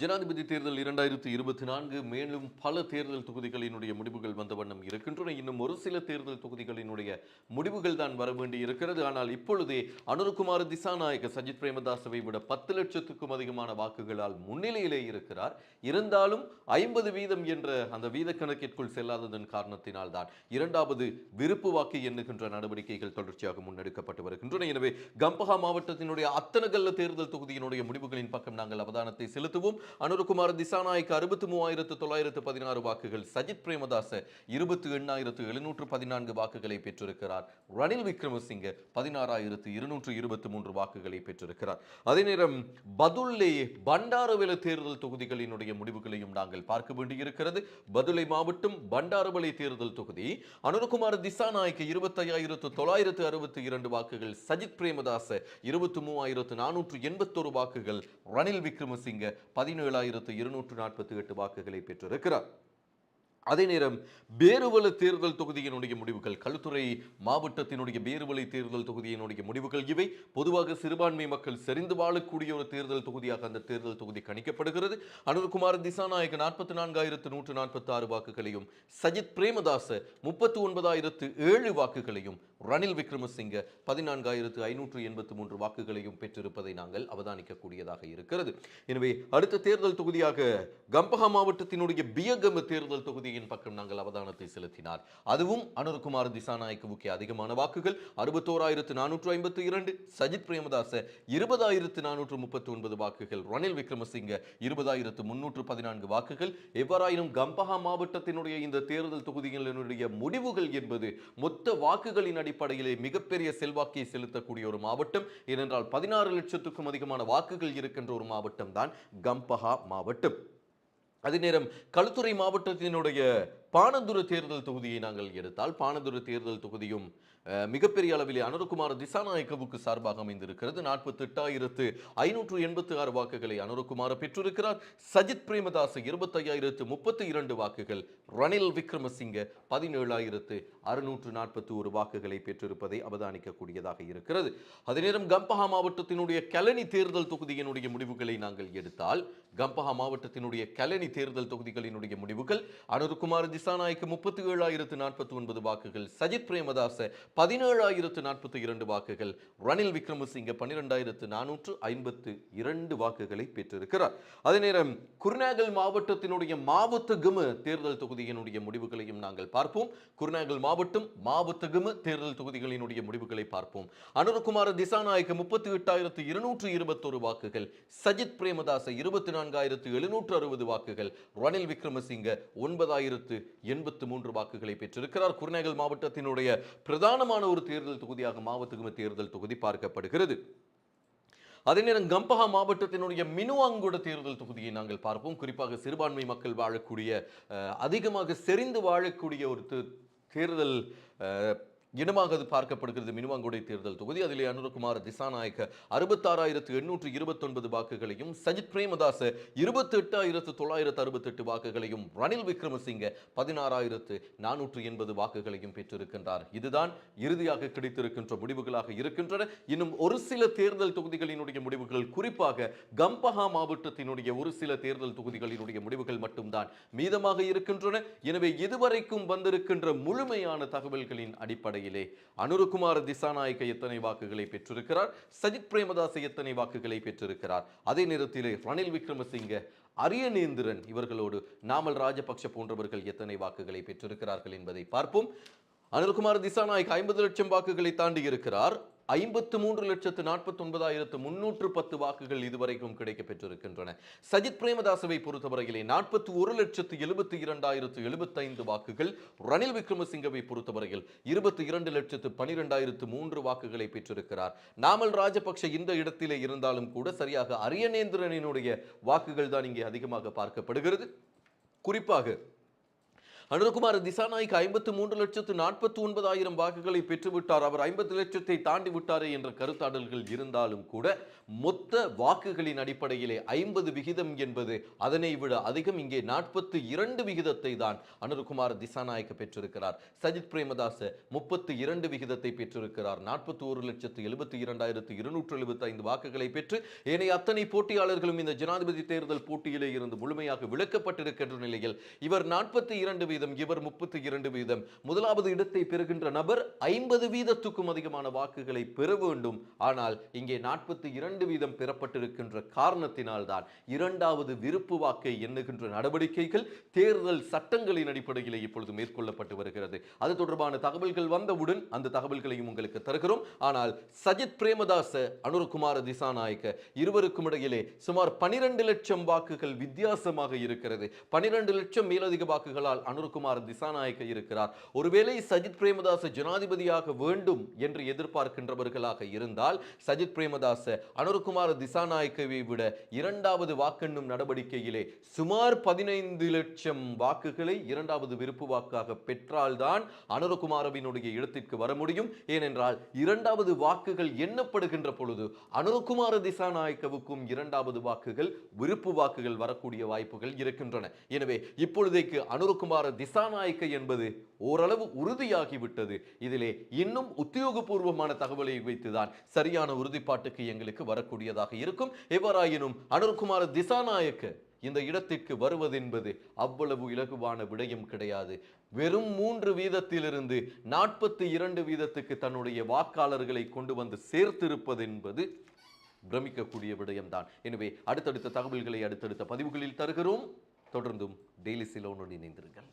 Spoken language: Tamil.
ஜனாதிபதி தேர்தல் இரண்டாயிரத்தி இருபத்தி நான்கு மேலும் பல தேர்தல் தொகுதிகளினுடைய முடிவுகள் வந்த வண்ணம் இருக்கின்றன. இன்னும் ஒரு சில தேர்தல் தொகுதிகளினுடைய முடிவுகள் தான் வர வேண்டி இருக்கிறது. ஆனால் இப்பொழுதே அனுருகுமார் திசாநாயக சஜித் பிரேமதாசவை விட பத்து லட்சத்துக்கும் அதிகமான வாக்குகளால் முன்னிலையிலே இருக்கிறார். இருந்தாலும் ஐம்பது வீதம் என்ற அந்த வீத கணக்கிற்குள் செல்லாததன் காரணத்தினால் தான் இரண்டாவது விருப்பு வாக்கு எண்ணுகின்ற நடவடிக்கைகள் தொடர்ச்சியாக முன்னெடுக்கப்பட்டு வருகின்றன. எனவே கம்பஹா மாவட்டத்தினுடைய அத்தனகல்ல தேர்தல் தொகுதியினுடைய முடிவுகளின் பக்கம் நாங்கள் அவதானத்தை செலுத்துவோம். அனுருகுமார் திசாநாயக் அறுபத்தி மூவாயிரத்து தொள்ளாயிரத்து பதினாறு வாக்குகள் சஜித் பிரேமதாச இருபத்தி எண்ணாயிரத்து எழுநூற்று பதினான்கு வாக்குகளை பெற்றிருக்கிறார். ரணில் விக்ரமசிங்க பதினாறாயிரத்து இருநூற்று இருபத்தி மூன்று வாக்குகளை பெற்றிருக்கிறார். அதே நேரம் பதுல்லே பண்டாரவெல தேர்தல் தொகுதிகளினுடைய முடிவுகளையும் நாங்கள் பார்க்க வேண்டியிருக்கிறது. பதுளை மாவட்டம் பண்டாரவளை தேர்தல் தொகுதி அனுருகுமார் திசாநாயக் இருபத்தையாயிரத்து தொள்ளாயிரத்து அறுபத்தி இரண்டு வாக்குகள் சஜித் பிரேமதாச இருபத்தி மூவாயிரத்து நானூற்று எண்பத்தொரு வாக்குகள் ரணில் விக்ரமசிங்க பதினாறு பதினேழாயிரத்து இருநூற்று நாற்பத்தி எட்டு வாக்குகளை பெற்றிருக்கிறார். அதே நேரம் பேருவல தேர்தல் தொகுதியினுடைய முடிவுகள் கழுத்துறை மாவட்டத்தினுடைய பேருவலை தேர்தல் தொகுதியினுடைய முடிவுகள் இவை. பொதுவாக சிறுபான்மை மக்கள் செறிந்து வாழக்கூடிய ஒரு தேர்தல் தொகுதியாக அந்த தேர்தல் தொகுதி கணிக்கப்படுகிறது. அனுர்குமார் திசாநாயக்க நாற்பத்தி நான்காயிரத்து நூற்று நாற்பத்தி ஆறு வாக்குகளையும் சஜித் பிரேமதாச முப்பத்தி ஒன்பதாயிரத்து ஏழு வாக்குகளையும் ரணில் விக்ரமசிங்க பதினான்காயிரத்து ஐநூற்று எண்பத்து மூன்று வாக்குகளையும் பெற்றிருப்பதை நாங்கள் அவதானிக்கக்கூடியதாக இருக்கிறது. எனவே அடுத்த தேர்தல் தொகுதியாக கம்பஹா மாவட்டத்தினுடைய பியகம தேர்தல் தொகுதியின் பக்கம் நாங்கள் அவதானத்தை செலுத்தினார். அதுவும் அனுர்குமார் திசாநாயக்கவுக்கு அதிகமான வாக்குகள் அறுபத்தோராயிரத்து நானூற்று ஐம்பத்தி இரண்டு சஜித் பிரேமதாச இருபதாயிரத்து நானூற்று முப்பத்தி ஒன்பது வாக்குகள் ரணில் விக்ரமசிங்க இருபதாயிரத்து முன்னூற்று பதினான்கு வாக்குகள். எவ்வாறாயினும் கம்பஹா மாவட்டத்தினுடைய இந்த தேர்தல் தொகுதிகளினுடைய முடிவுகள் என்பது மொத்த வாக்குகளின் அடிப்படையில் மிகப்பெரிய செல்வாக்கை செலுத்தக்கூடிய ஒரு மாவட்டம் ஏனென்றால் பதினாறு லட்சத்துக்கும் அதிகமான வாக்குகள் இருக்கின்ற ஒரு மாவட்டம் தான் கம்பஹா மாவட்டம். அதே நேரம் களுத்துறை மாவட்டத்தினுடைய பானந்துர தேர்தல் தொகுதியை நாங்கள் எடுத்தால் பானந்துர தேர்தல் தொகுதியும் மிகப்பெரிய அளவிலே அனுரகுமார் திசாநாயக்கவுக்கு சார்பாக அமைந்திருக்கிறது. நாற்பத்தி எட்டாயிரத்து ஐநூற்று எண்பத்தி ஆறு வாக்குகளை அனுரகுமார் பெற்றிருக்கிறார். சஜித் பிரேமதாஸ் இருபத்தையாயிரத்து முப்பத்தி இரண்டு வாக்குகள். ரணில் விக்ரமசிங்க பதினேழாயிரத்து அறுநூற்று நாற்பத்தி ஒரு வாக்குகளை பெற்றிருப்பதை அவதானிக்கக்கூடியதாக இருக்கிறது. அதே நேரம் கம்பஹா மாவட்டத்தினுடைய கலனி தேர்தல் தொகுதியினுடைய முடிவுகளை நாங்கள் எடுத்தால் கம்பஹா மாவட்டத்தினுடைய கலனி தேர்தல் தொகுதிகளினுடைய முடிவுகள் அனுருகுமார் திசாநாயக்கு முப்பத்தி ஏழாயிரத்து நாற்பத்தி ஒன்பது வாக்குகள் சஜித் பிரேமதாச பதினேழாயிரத்து நாற்பத்தி இரண்டு வாக்குகள் ரணில் விக்ரமசிங்க பன்னிரெண்டாயிரத்து நானூற்று ஐம்பத்து இரண்டு வாக்குகளை பெற்றிருக்கிறார். அதே நேரம் குருநாகல் மாவட்டத்தினுடைய மாவத்தகுமு தேர்தல் தொகுதியினுடைய முடிவுகளையும் நாங்கள் பார்ப்போம். குருநாகல் மாவட்டம் மாவத்தகுமு தேர்தல் தொகுதிகளினுடைய முடிவுகளை பார்ப்போம். அனுரகுமார திசாநாயக்க முப்பத்தி எட்டாயிரத்து இருநூற்று இருபத்தொரு வாக்குகள் சஜித் பிரேமதாச இருபத்தி நான்காயிரத்து எழுநூற்று அறுபது வாக்குகள் ரணில் விக்ரமசிங்க ஒன்பதாயிரத்து எண்பத்து மூன்று வாக்குகளை பெற்றிருக்கிறார். குருநாகல் மாவட்டத்தினுடைய பிரதானமான ஒரு தேர்தல் தொகுதியாக மாவட்டகும தேர்தல் தொகுதி பார்க்கப்படுகிறது. அதே நேரம் கம்பஹா மாவட்டத்தினுடைய மினுவாங்குட தேர்தல் தொகுதியை நாங்கள் பார்ப்போம். குறிப்பாக சிறுபான்மை மக்கள் வாழக்கூடிய அஹ், அதிகமாக செறிந்து வாழக்கூடிய ஒரு தேர்தல் இனமாக அது பார்க்கப்படுகிறது மினுவாங்குடை தேர்தல் தொகுதி. அதிலே அனுரகுமார் திசாநாயக்க அறுபத்தாறாயிரத்து எண்ணூற்று இருபத்தொன்பது வாக்குகளையும் சஜித் பிரேமதாச இருபத்தி எட்டாயிரத்து தொள்ளாயிரத்து அறுபத்தெட்டு வாக்குகளையும் ரணில் விக்ரமசிங்க பதினாறாயிரத்து நானூற்று எண்பது வாக்குகளையும் பெற்றிருக்கின்றார். இதுதான் இறுதியாக கிடைத்திருக்கின்ற முடிவுகளாக இருக்கின்றன. இன்னும் ஒரு சில தேர்தல் தொகுதிகளினுடைய முடிவுகள் குறிப்பாக கம்பஹா மாவட்டத்தினுடைய ஒரு சில தேர்தல் தொகுதிகளினுடைய முடிவுகள் மட்டும்தான் மீதமாக இருக்கின்றன. எனவே இதுவரைக்கும் வந்திருக்கின்ற முழுமையான தகவல்களின் அடிப்படை அடிப்படையிலே அனுருகுமார் திசாநாயக்க எத்தனை வாக்குகளை பெற்றிருக்கிறார்? சஜித் பிரேமதாஸ் எத்தனை வாக்குகளை பெற்றிருக்கிறார்? அதே நேரத்திலே ரணில் விக்ரமசிங்க அரியநேந்திரன் இவர்களோடு நாமல் ராஜபக்ஷ போன்றவர்கள் எத்தனை வாக்குகளை பெற்றிருக்கிறார்கள் என்பதை பார்ப்போம். அனில்குமார் திசாநாயக் ஐம்பது லட்சம் வாக்குகளை தாண்டி இருக்கிறார் ஐம்பத்து மூன்று லட்சத்து நாற்பத்தி ஒன்பதாயிரத்து முன்னூற்று பத்து வாக்குகள் இதுவரைக்கும் கிடைக்க பெற்றிருக்கின்றன சஜித் பிரேமதாசவை பொறுத்தவரையிலே நாற்பத்தி ஒரு லட்சத்து எழுபத்தி இரண்டாயிரத்து எழுபத்தைந்து வாக்குகள். ரணில் விக்ரமசிங்கவை பொறுத்தவரையில் இருபத்தி இரண்டு லட்சத்து பனிரெண்டாயிரத்து மூன்று வாக்குகளை பெற்றிருக்கிறார். நாமல் ராஜபக்ஷ இந்த இடத்திலே இருந்தாலும் கூட சரியாக அரியநேந்திரனினுடைய வாக்குகள் தான் இங்கே அதிகமாக பார்க்கப்படுகிறது. குறிப்பாக அனுரகுமார் திசாநாயக் ஐம்பத்து மூன்று லட்சத்து நாற்பத்தி ஒன்பதாயிரம் வாக்குகளை பெற்றுவிட்டார். அவர் ஐம்பது லட்சத்தை தாண்டி விட்டாரே என்ற கருத்தாடல்கள் இருந்தாலும் கூட மொத்த வாக்குகளின் அடிப்படையிலே ஐம்பது விகிதம் என்பது அதனை விட அதிகம். இங்கே நாற்பத்தி இரண்டு விகிதத்தை தான் அனுரகுமார் திசாநாயக்க பெற்றிருக்கிறார். சஜித் பிரேமதாச முப்பத்தி இரண்டு விகிதத்தை பெற்றிருக்கிறார். நாற்பத்தி ஒரு லட்சத்து எழுபத்தி இரண்டாயிரத்து இருநூற்று எழுபத்தி ஐந்து வாக்குகளை பெற்று ஏனைய அத்தனை போட்டியாளர்களும் இந்த ஜனாதிபதி தேர்தல் போட்டியிலே இருந்து முழுமையாக விளக்கப்பட்டிருக்கின்ற நிலையில் இவர் நாற்பத்தி இரண்டு வீதம் இவர் முப்பத்தி இரண்டு வீதம். முதலாவது இடத்தை பெறுகின்ற நபர் ஐம்பது வீதத்துக்கும் அதிகமான வாக்குகளை பெற வேண்டும். ஆனால் இங்கே நாற்பத்தி இரண்டு வீதம் பெறப்பட்டிருக்கின்ற காரணத்தினால்தான் இரண்டாவது விருப்பு வாக்கை எண்ணுகின்ற நடவடிக்கைகள் தேர்தல் சட்டங்களின் அடிப்படையிலே இப்பொழுது மேற்கொள்ளப்பட்டு வருகிறது. அது தொடர்பான தகவல்கள் வந்தவுடன் அந்த தகவல்களையும் உங்களுக்கு தருகிறோம். ஆனால் சஜித் பிரேமதாச அனுரகுமார திசாநாயக்க இருவருக்கும் இடையிலே சுமார் பனிரெண்டு லட்சம் வாக்குகள் வித்தியாசமாக இருக்கிறது. பனிரெண்டு லட்சம் மேலதிக வாக்குகளால் அனுரகுமார் திசாநாயக்க இருக்கிறார். ஒருவேளை சஜித் பிரேமதாச ஜனாதிபதியாக வேண்டும் என்று எதிர்பார்க்கின்றவர்களாக இருந்தால் சஜித் பிரேமதாச அனுரகுமார திசாநாயக்கவை விட இரண்டாவது வாக்கெண்ணும் நடவடிக்கையிலே சுமார் பதினைந்து லட்சம் வாக்குகளை இரண்டாவது விருப்பு வாக்காக பெற்றால்தான் அனுரகுமாரவினுடைய இடத்திற்கு வர முடியும். ஏனென்றால் இரண்டாவது வாக்குகள் எண்ணப்படுகின்ற பொழுது அனுரகுமார திசாநாயக்கவுக்கும் இரண்டாவது வாக்குகள் விருப்பு வாக்குகள் வரக்கூடிய வாய்ப்புகள் இருக்கின்றன. எனவே இப்பொழுதைக்கு அனுரகுமார திசாநாயக்க என்பது ஓரளவு உறுதியாகிவிட்டது. இதிலே இன்னும் உத்தியோகபூர்வமான தகவலை வைத்துதான் சரியான உறுதிப்பாட்டுக்கு எங்களுக்கு வரக்கூடியதாக இருக்கும். எவ்வாறாயினும் அனுர்குமார திசாநாயக்க இந்த இடத்திற்கு வருவதென்பது அவ்வளவு இலகுவான விடயம் கிடையாது. வெறும் மூன்று வீதத்திலிருந்து நாற்பத்தி இரண்டு வீதத்துக்கு தன்னுடைய வாக்காளர்களை கொண்டு வந்து சேர்த்திருப்பது என்பது பிரமிக்கக்கூடிய விடயம்தான். எனவே அடுத்தடுத்த தகவல்களை அடுத்தடுத்த பதிவுகளில் தருகிறோம். தொடர்ந்தும் டெய்லி சிலோனுடன் இணைந்திருங்கள்.